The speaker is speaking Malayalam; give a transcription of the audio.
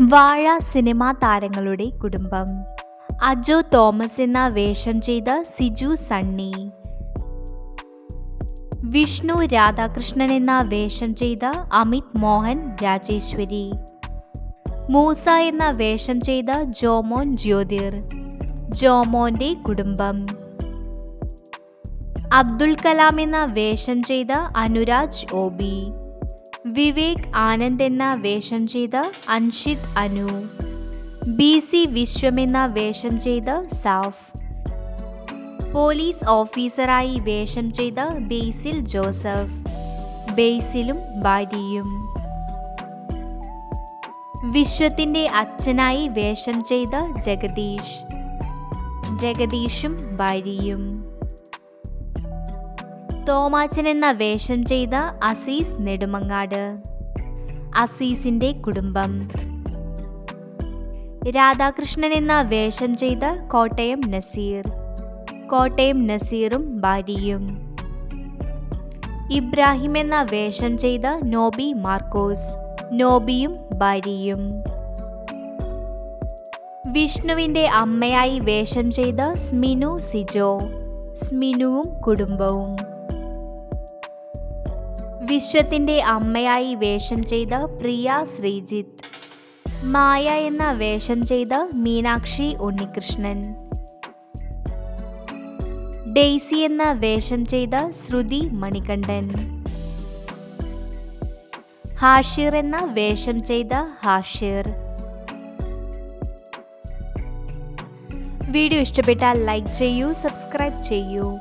വാഴ സിനിമാ താരങ്ങളുടെ കുടുംബം. അജു തോമസ് എന്ന വേഷം ചെയ്ത സിജു സണ്ണി. വിഷ്ണു രാധാകൃഷ്ണൻ എന്ന വേഷം ചെയ്ത അമിത് മോഹൻ രാജേശ്വരി. മൂസ എന്ന വേഷം ചെയ്ത ജോമോൻ ജ്യോതിർ. ജോമോന്റെ കുടുംബം. അബ്ദുൽ കലാം എന്ന വേഷം ചെയ്ത അനുരാജ് ഓബി വിവേക് ആനന്ദ് എന്ന വേഷം ചെയ്ത അൻഷിത് അനു. ബി സി വിശ്വം എന്ന വേഷം ചെയ്ത സാഫ്. പോലീസ് ഓഫീസറായി വേഷം ചെയ്ത ബേസിൽ ജോസഫ്. ബേസിലും ഭാര്യയും. വിശ്വത്തിന്റെ അച്ഛനായി വേഷം ചെയ്ത ജഗദീഷ്. ജഗദീഷും ഭാര്യയും. തോമാച്ചൻ എന്ന വേഷം ചെയ്ത അസീസ് നെടുമങ്ങാട്. അസീസിന്റെ കുടുംബം. രാധാകൃഷ്ണൻ എന്ന വേഷം ചെയ്ത കോട്ടയം നസീർ. കോട്ടയം നസീറും ഭാര്യയും. ഇബ്രാഹിം എന്ന വേഷം ചെയ്ത നോബി മാർക്കോസ്. നോബിയും ഭാര്യയും. വിഷ്ണുവിന്റെ അമ്മയായി വേഷം ചെയ്ത സ്മിനു സിജോ. സ്മിനുവും കുടുംബവും. വിശ്വത്തിന്റെ അമ്മയായി വേഷം ചെയ്ത പ്രിയ ശ്രീജിത്ത്. മായ എന്ന വേഷം ചെയ്ത മീനാക്ഷി ഉണ്ണികൃഷ്ണൻ. ഡെയ്സി എന്ന വേഷം ചെയ്ത ശ്രുതി മണികണ്ഠൻ. ഹാഷിർ എന്ന വേഷം ചെയ്ത ഹാഷിർ. വീഡിയോ ഇഷ്ടപ്പെട്ടാൽ ലൈക്ക് ചെയ്യൂ സബ്സ്ക്രൈബ് ചെയ്യൂ.